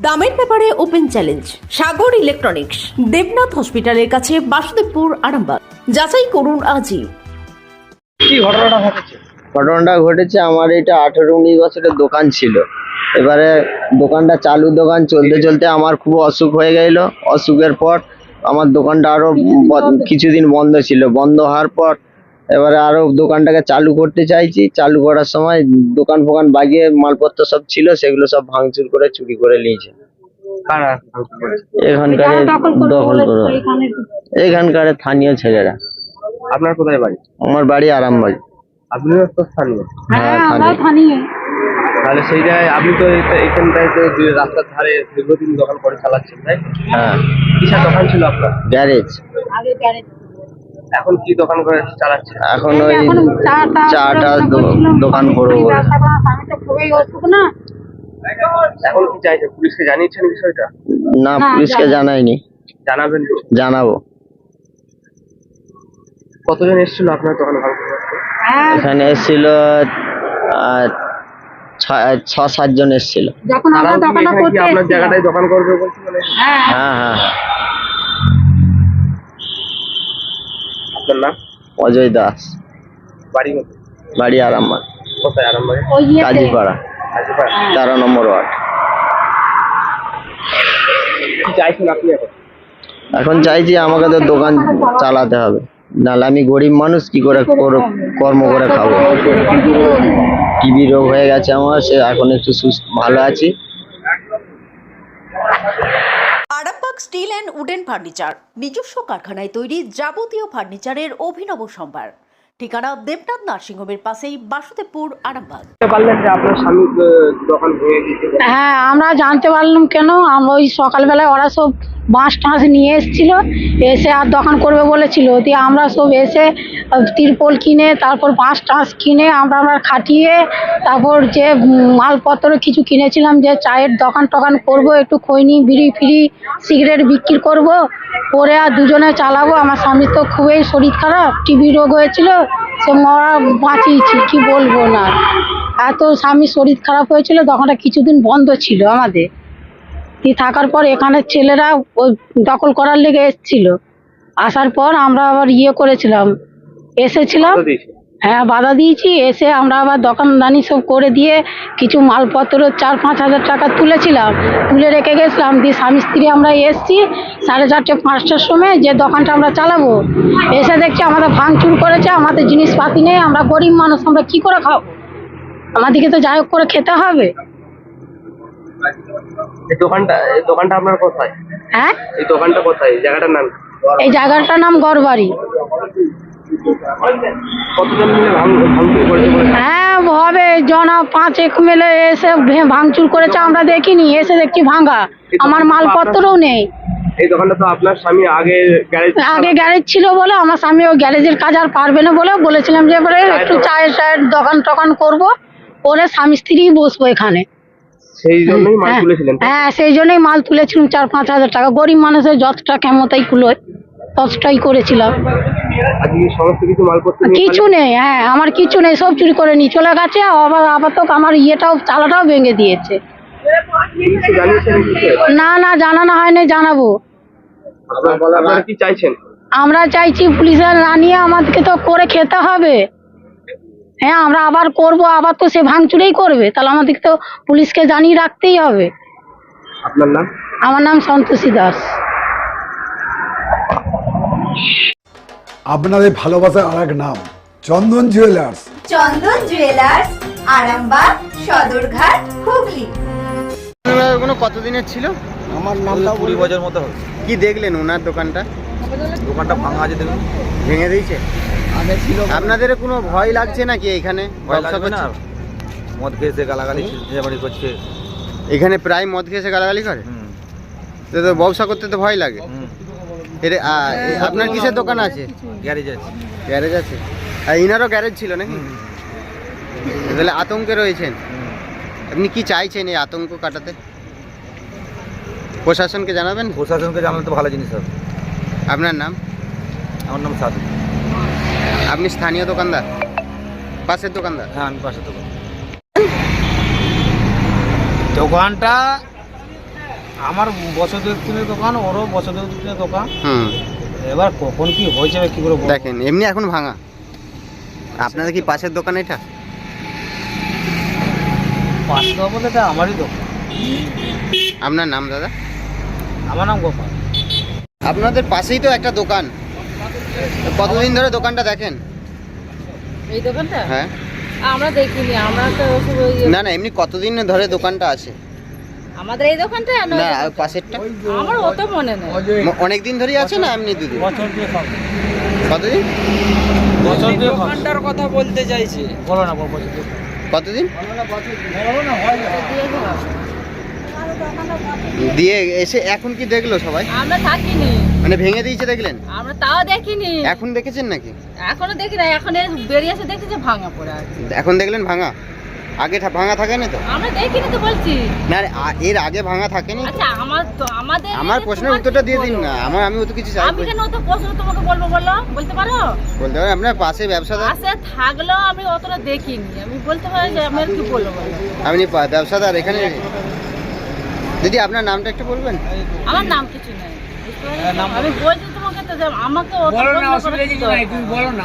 দামের ব্যাপারে open challenge Sagar electronics Debnath হসপিটালের কাছে বাসুদেবপুর আরামবাগ। যাচাই করুন আজই। কি ঘটনাটা ঘটেছে? ঘটনাটা ঘটেছে আমার এটা আঠেরো উনিশ বছরের দোকান ছিল। এবারে দোকানটা চালু দোকান চলতে চলতে আমার খুব অসুখ হয়ে গেল। অসুখের পর আমার দোকানটা আরও ব- কিছুদিন বন্ধ ছিল। বন্ধ হওয়ার পর এবারে আরও দোকানটাকে চালু করতে চাইছি। চালু করার সময় দোকান ফোকান বাগিয়ে মালপত্র সব ছিল সেগুলো সব ভাঙচুর করে চুরি করে নিয়েছে। এখানকার দখল করে এখানকার স্থানীয় ছেলেরা। আপনার কোথায় বাড়ি? আমার বাড়ি আরামবাগ। আপনিও তো স্থানীয়। হ্যাঁ স্থানীয়। তাহলে সেই জায়গায় আপনি তো এখানটায় যে রাস্তার ধারে দীর্ঘদিন দোকান করে চালাচ্ছেন তাই? হ্যাঁ। কিসের দোকান ছিল আপনার? গ্যারেজ। এখন কি দোকান করে চালাচ্ছে? এখন ওই চাটা দোকান করব বলে। এখন কি চাইছেন পুলিশকে জানিয়েছেন বিষয়টা? না পুলিশকে জানাইনি। জানাবেন জানাব। কতজন এসেছিল আপনার দোকান ভাঙতে করতে? এখানে এসেছিল ছ- সাতজন এসেছিল। যখন আমরা দোকানটা করতে আপনার জায়গাটায় দোকান করবে বলছিল হ্যাঁ হ্যাঁ হ্যাঁ। অজয় দাস। বাড়ি? বাড়ি আরামবাগ। কোথায়? আরামবাগে? কাজীপাড়া। কাজীপাড়া। তেরো নম্বর ওয়ার্ড। চাইছেন আপনি এখন? এখন চাইছি আমাকে তো দোকান চালাতে হবে। নাহলে আমি গরিব মানুষ কি করে কর্ম করে খাব? টিবি রোগ হয়ে গেছে আমার সে এখন একটু সুস্থ ভালো আছি। স্টিল অ্যান্ড উডেন ফার্নিচার নিজস্ব কারখানায় তৈরি যাবতীয় ফার্নিচারের অভিনব সম্ভার। ঠিকানা দেবনাথ নার্সিংহোমের পাশেই বাসুদেবপুর আরামবাগ। পারলেন যে আপনার স্বামী দোকান ভেঙে দিয়েছে হ্যাঁ আমরা জানতে পারলাম কেন? আমরা ওই সকালবেলায় ওরা সব বাঁশ টাঁশ নিয়ে এসেছিল এসে আর দোকান করবে বলেছিল। দিয়ে আমরা সব এসে তিরপল কিনে তারপর বাঁশ টাঁশ কিনে আমরা আমরা খাটিয়ে তারপর যে মালপত্র কিছু কিনেছিলাম যে চায়ের দোকান টোকান করব একটু খৈনি বিড়ি ফিড়ি সিগারেট বিক্রি করব করে আর দুজনে চালাবো। আমার স্বামীর তো খুবই শরীর খারাপ, টিবি রোগ হয়েছিল, সে মরা বাঁচিয়েছি, কি বলব না। এত স্বামীর শরীর খারাপ হয়েছিল দোকানটা কিছুদিন বন্ধ ছিল আমাদের। দিয়ে থাকার পর এখানের ছেলেরা দখল করার লেগে এসছিল। আসার পর আমরা আবার ইয়ে করেছিলাম, এসেছিলাম। হ্যাঁ বাধা দিয়েছি। এসে আমরা আবার দোকানদানি সব করে দিয়ে কিছু মালপত্র চার পাঁচ হাজার টাকা তুলেছিলাম। তুলে রেখে গেছিলাম। দিয়ে স্বামী স্ত্রী আমরা এসছি সাড়ে চারটে পাঁচটার সময় যে দোকানটা আমরা চালাবো। এসে দেখছি আমাদের ভাঙচুর করেছে আমাদের জিনিসপাতি নেই আমরা গরিব মানুষ আমরা কি করে খাব? আমাদেরকে তো যাই হোক করে খেতে হবে। দোকানটা দোকানটা আপনার কোথায়? হ্যাঁ? এই দোকানটা কোথায়? জায়গাটার নাম? এই জায়গাটার নাম গড়বাড়ি। হ্যাঁ হবে জনা পাঁচ এক মেলে এসে ভাঙচুর করেছে আমরা দেখিনি এসে দেখছি ভাঙা। আমার মালপত্রও নেই। এই দোকানটা তো আপনার স্বামী আগে গ্যারেজ আগে গ্যারেজ ছিল বলে আমার স্বামী ওই গ্যারেজের কাজ আর পারবে না বলে বলেছিলাম যে এবারে একটু চায়ের চায়ের দোকান টোকান করব করে স্বামী স্ত্রী বসবো এখানে। সেই জন্যই মাল হ্যাঁ, তুলেছিলেন হ্যাঁ সেই জন্যই মাল তুলেছিলাম চার পাঁচ হাজার টাকা। গরিব মানুষের যতটা কেমতাই কুলোয় ততটাই করেছিলাম। আজকে সমস্ত কিছু মালপত্র কিছু নেই হ্যাঁ আমার কিছু নেই সব চুরি করে নিয়ে চলে গেছে আবার আবার তো আমার ইয়েটাও চালাটাও ভেঙে দিয়েছে। না না জানানো হয়নি জানাব। আপনারা আপনারা কি চাইছেন? আমরা চাইছি পুলিশের না নিয়ে আমাদেরকে তো করে খেতে হবে। হ্যাঁ আমরা আবার করব আবার তো সে ভাঙচুরেই করবে তাহলে আমাদেরকে তো পুলিশকে জানিয়ে রাখতেই হবে। আপনার নাম? আমার নাম সন্তোষী দাস। আপনাদের ভালোবাসার আর এক নাম চন্দন জুয়েলার্স চন্দন জুয়েলার্স আরামবাগ সদরঘাট হুগলি। কোনো কতদিনের ছিল? আমার নামটা কুড়ি বছর মতো হবে। কি দেখলেন ওনার দোকানটা? দোকানটা ভাঙা আছে দেখুন। ভেঙে দিয়েছে? আগে ছিল আপনাদের কোনো ভয় লাগছে নাকি এখানে? ভয় লাগবে না? মদ খেয়েছে গালাগালি চেঁচামেচি করছে। এখানে প্রায় মদ খেয়ে এসে গালাগালি করে? হুম। তো তো ব্যবসা করতে তো ভয় লাগে। আপনার কিসের দোকান আছে? গ্যারেজ আছে। গ্যারেজ আছে? আর ইনারও গ্যারেজ ছিল নাকি? তাহলে আতঙ্কে রয়েছেন? আপনি কি চাইছেন এই আতঙ্ক কাটাতে? প্রশাসনকে জানাবেন? প্রশাসনকে জানালে তো ভালো জিনিস হবে। আপনার নাম? আমার নাম সাধু। আপনি স্থানীয় দোকানদার? পাশের দোকানদার? হ্যাঁ আমি পাশে দোকান। দোকানটা আমার বছর দুয়েক তিনের দোকান ওরও বছর দুয়েক তিনের দোকান। হুম। এবার কখন কি হয়েছে আমি কি করে বলব? দেখেন এমনি এখন ভাঙা। আপনাদের কি পাশের দোকান এটা? পাঁচশো টাকা এটা আমারই দোকান। আপনার নাম দাদা? আমার নাম গোপাল। আপনাদের পাশেই তো একটা দোকান। কতদিন ধরে দোকানটা দেখেন? এই দোকানটা? হ্যাঁ। আমরা দেখিনি আমরা তো ওই- না না এমনি কতদিন ধরে দোকানটা আছে? আমাদের এই দোকানটা না না পাশেরটা? আমার অত মনে নেই। অনেক দিন ধরেই আছে না এমনি দুদিন বছর হবে। কতদিন? বছর দুয়েক দোকানটার কথা বলতে চাইছে। বলো না বলো বছর কতদিন দিয়ে এসে এখন কি দেখল সবাই? আমরা থাকিনি। মানে ভেঙে দিয়েছে দেখলেন? আমরা তাও দেখিনি। এখন দেখেছেন নাকি? এখনও দেখি না এখন বেরিয়ে এসে দেখছি যে ভাঙা পড়ে এখন দেখলেন ভাঙা? আগে ভাঙা থাকে না তো? আমরা দেখিনি তো বলছি। না এর আগে ভাঙা থাকেনি তো? আচ্ছা আমার তো আমাদের আমার প্রশ্নের উত্তরটা দিয়ে দিন না আমার আমি তো কিছু চাই আমি কেন অত প্রশ্ন তোমাকে বলব বলো? বলতে পারো? বলতে পারেন আপনার পাশে ব্যবসাদার পাশে থাকলেও আমি অতটা দেখিনি। আমি বলতে পারি যে আমি কি বলব আপনি ব্যবসাদার এখানে দিদি আপনার নামটা একটু বলবেন? আমার নাম কিছু নেই বুঝতে পারলে? আমি বলছি তোমাকে তো আমাকে অত বলো না অসুবিধা কিছু নাই তুমি বলো না।